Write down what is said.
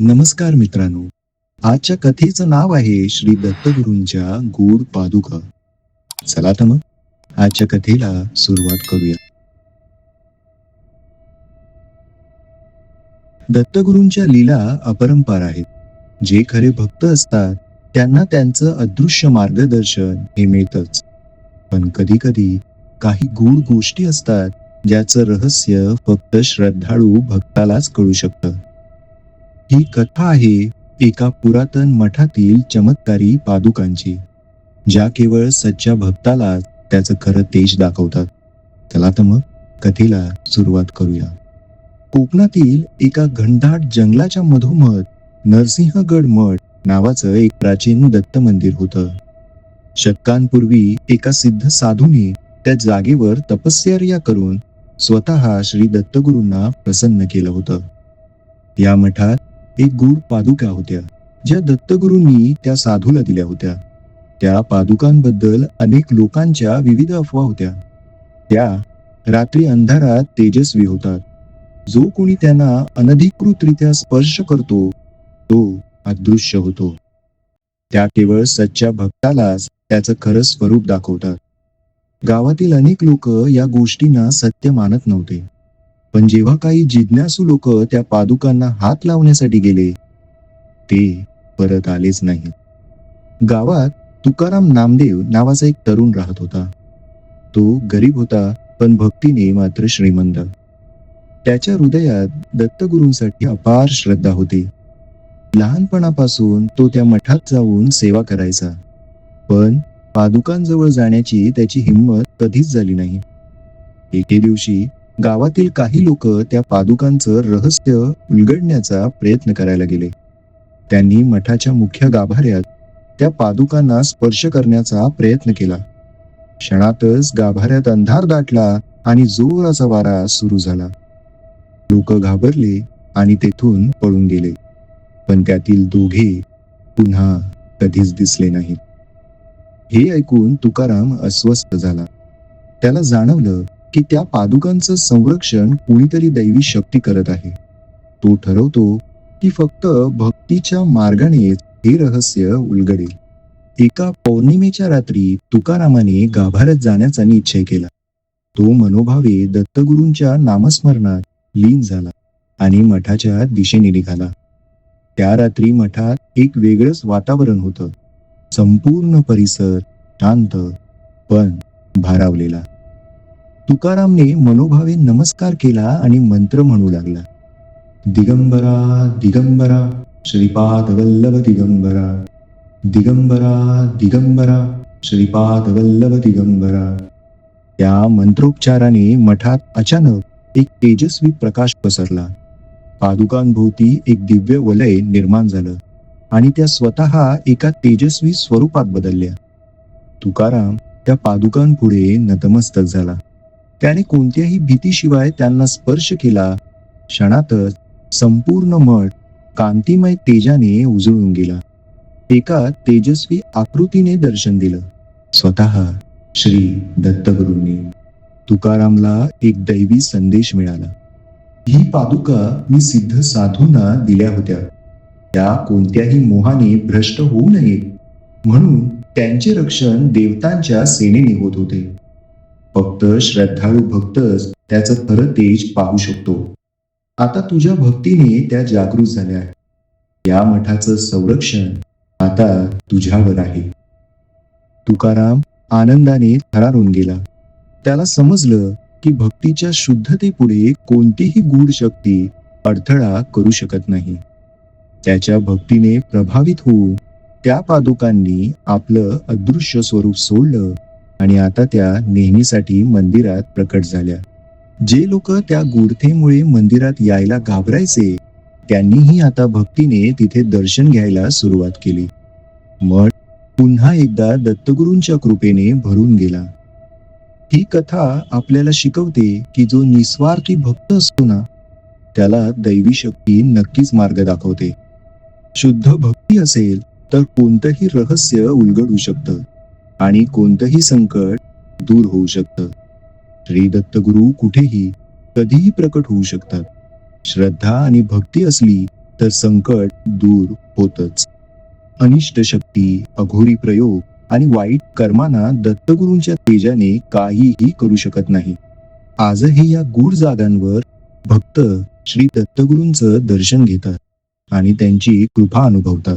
नमस्कार मित्रांनो. आजच्या कथेचं नाव आहे श्री दत्तगुरूंच्या गूढ पादुका. चला तर मग आजच्या कथेला सुरुवात करूया. दत्तगुरूंच्या लीला अपरंपार आहेत. जे खरे भक्त असतात त्यांना त्यांचं अदृश्य मार्गदर्शन हे मिळतच. पण कधी कधी काही गूढ गोष्टी असतात ज्याचं रहस्य फक्त श्रद्धाळू भक्तालाच कळू शकतं. ही कथा आहे एका पुरातन मठातील चमत्कारी पादुकांची ज्या केवळ सच्च्या भक्ताला त्याचं खरं तेज दाखवतात. चला तर मग कथेला सुरुवात करूया. कोकणातील एका घनदाट जंगलाच्या मधोमध नरसिंहगड मठ नावाचं एक प्राचीन दत्त मंदिर होतं. शतकांपूर्वी एका सिद्ध साधूने त्या जागेवर तपश्चर्या करून स्वतः श्री दत्तगुरूंना प्रसन्न केलं होतं. या मठात एक गूढ पादुका होत्या ज्या दत्तगुरूंनी त्या साधूला दिल्या होत्या. त्या पादुकांबद्दल अनेक लोकांच्या विविध अफवा होत्या. त्या रात्री अंधारात तेजस्वी होतात. जो कोणी त्यांना अनधिकृतरित्या स्पर्श करतो तो अदृश्य होतो. त्या केवळ सच्च्या भक्तालाच त्याचं खरं स्वरूप दाखवतात. गावातील अनेक लोक या गोष्टींना सत्य मानत नव्हते. पण जेव्हा काही जिज्ञासू लोक त्या पादुकांना हात लावण्यासाठी गेले ते परत आलेच नाही गावात तुकाराम नामदेव नावाचा एक तरुण राहत होता. तो गरीब होता पण भक्तीने मात्र श्रीमंत. त्याच्या हृदयात दत्तगुरूंसाठी अपार श्रद्धा होती. लहानपणापासून तो त्या मठात जाऊन सेवा करायचा. पण पादुकांजवळ जाण्याची त्याची हिंमत कधीच झाली नाही. एके दिवशी गावातील काही लोक त्या पादुकांचं रहस्य उलगडण्याचा प्रयत्न करायला गेले. त्यांनी मठाच्या मुख्य गाभाऱ्यात त्या पादुकांना स्पर्श करण्याचा प्रयत्न केला. क्षणातच गाभाऱ्यात अंधार दाटला आणि जोराचा वारा सुरू झाला. लोक घाबरले आणि तेथून पळून गेले. पण त्यातील दोघे पुन्हा कधीच दिसले नाहीत. हे ऐकून तुकाराम अस्वस्थ झाला. त्याला जाणवलं की त्या पादुकांचं संरक्षण कुणीतरी दैवी शक्ती करत आहे. तो ठरवतो की फक्त भक्तीच्या मार्गानेच हे रहस्य उलगडेल. एका पौर्णिमेच्या रात्री तुकारामाने गाभाऱ्यात जाण्याचा निश्चय केला. तो मनोभावे दत्तगुरूंच्या नामस्मरणात लीन झाला आणि मठाच्या दिशेने निघाला. त्या रात्री मठात एक वेगळंच वातावरण होतं. संपूर्ण परिसर शांत पण भारावलेला. तुकारामने मनोभावे नमस्कार केला आणि मंत्र म्हणू लागला. दिगंबरा दिगंबरा श्रीपाद वल्लभ दिगंबरा. दिगंबरा दिगंबरा श्रीपाद वल्लभ दिगंबरा. त्या मंत्रोपचाराने मठात अचानक एक तेजस्वी प्रकाश पसरला. पादुकांभोवती एक दिव्य वलय निर्माण झालं आणि त्या स्वतः एका तेजस्वी स्वरूपात बदलल्या. तुकाराम त्या पादुकांपुढे नतमस्तक झाला. त्याने कोणत्याही भीतीशिवाय त्यांना स्पर्श केला. क्षणातच संपूर्ण मठ कांतिमय तेजाने उजळून गेला. एका तेजस्वी आकृतीने दर्शन दिलं. स्वतः श्री दत्तगुरूंनी तुकारामला एक दैवी संदेश मिळाला. ही पादुका मी सिद्ध साधूंना दिल्या होत्या. त्या कोणत्याही मोहाने भ्रष्ट होऊ नये म्हणून त्यांचे रक्षण देवतांच्या सेनेने होत होते. फक्त श्रद्धाळू भक्तच त्याचं खरं तेज पाहू शकतो. आता तुझ्या भक्तीने त्या जागृत झाल्या या मठाचं संरक्षण आता तुझ्यावर आहे. तुकाराम आनंदाने थरारून गेला. त्याला समजलं की भक्तीच्या शुद्धतेपुढे कोणतीही गूढ शक्ती अडथळा करू शकत नाही. त्याच्या भक्तीने प्रभावित होऊन त्या पादुकांनी आपलं अदृश्य स्वरूप सोडलं आणि आता त्या नेहमीसाठी मंदिरात प्रकट झाल्या. जे लोक त्या गुडथेमुळे मंदिरात यायला घाबरायचे त्यांनीही आता भक्तीने तिथे दर्शन घ्यायला सुरुवात केली. मठ पुन्हा एकदा दत्तगुरूंच्या कृपेने भरून गेला. ही कथा आपल्याला शिकवते की जो निस्वार्थी भक्त असतो ना त्याला दैवी शक्ती नक्कीच मार्ग दाखवते. शुद्ध भक्ती असेल तर कोणतंही रहस्य उलगडू शकतं. आणि कोणतंही संकट दूर होऊ शकतं. श्री दत्तगुरु कुठेही कधीही प्रकट होऊ शकतात. श्रद्धा आणि भक्ती असली तर संकट दूर होतच. अनिष्ट शक्ती अघोरी प्रयोग आणि वाईट कर्मांना दत्तगुरूंच्या तेजाने काहीही करू शकत नाही. आजही या गूढ जागांवर भक्त श्री दत्तगुरूंचं दर्शन घेतात आणि त्यांची कृपा अनुभवतात.